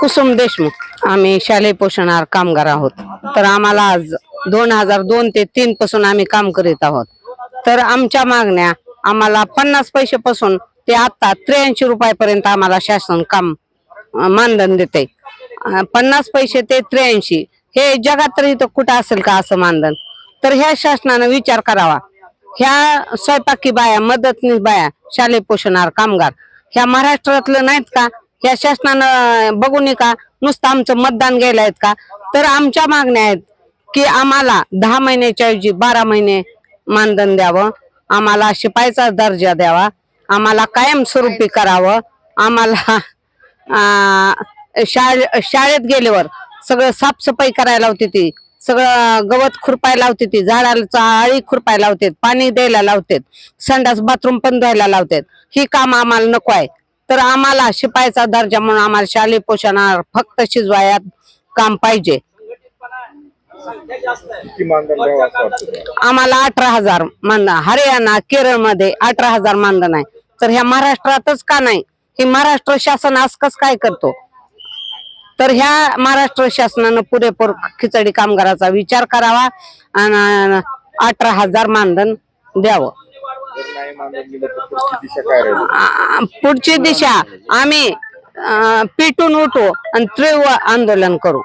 कुसुम देशमुख. आम्ही शालेय पोषणार कामगार आहोत. तर आम्हाला आज दोन हजार दोन ते तीन पासून आम्ही काम करीत आहोत. तर आमच्या मागण्या आम्हाला पन्नास पैसे पासून ते आता त्र्याऐंशी रुपयापर्यंत आम्हाला शासन काम मानधन देते पन्नास पैसे ते त्र्याऐंशी हे जगात तर इथं कुठं असेल का असं मानधन? तर ह्या शासनानं विचार करावा. ह्या स्वयंपाकी बाया मदतनीस बाया शालेय पोषणार कामगार ह्या महाराष्ट्रातलं नाहीत का? ह्या शासनानं बघू का? नुसतं आमचं मतदान घ्यायला आहेत का? तर आमच्या मागण्या आहेत की आम्हाला दहा महिन्याच्या ऐवजी बारा महिने मानधन द्यावं. आम्हाला शिपाईचा दर्जा द्यावा. आम्हाला कायमस्वरूपी करावं. आम्हाला शाळे शाळेत गेल्यावर सगळं साफसफाई करायला होती ती. सगळं गवत खुरपायला लावते ती. झाडाला आळी खुरपायला लावते. पाणी द्यायला लावतेत संडास बाथरूम पण धुवायला लावतात ही काम आम्हाला नको आहे. तर आम्हाला शिपायचा दर्जा म्हणून आम्हाला शालेय पोषणावर फक्त शिजवायात काम पाहिजे? आम्हाला अठरा हजार मानधन. हरियाणा केरळमध्ये अठरा हजार मानधन आहे. तर ह्या महाराष्ट्रातच का नाही? हे महाराष्ट्र शासन आज कस काय करतो? तर ह्या महाराष्ट्र शासनानं पुरेपूर खिचडी कामगाराचा विचार करावा आणि अठरा हजार मानधन द्यावं. नाही तर पुढची दिशा काय राहील? आ- पुढची दिशा आम्ही अं, पेटून उठू आणि तीव्र आंदोलन करू.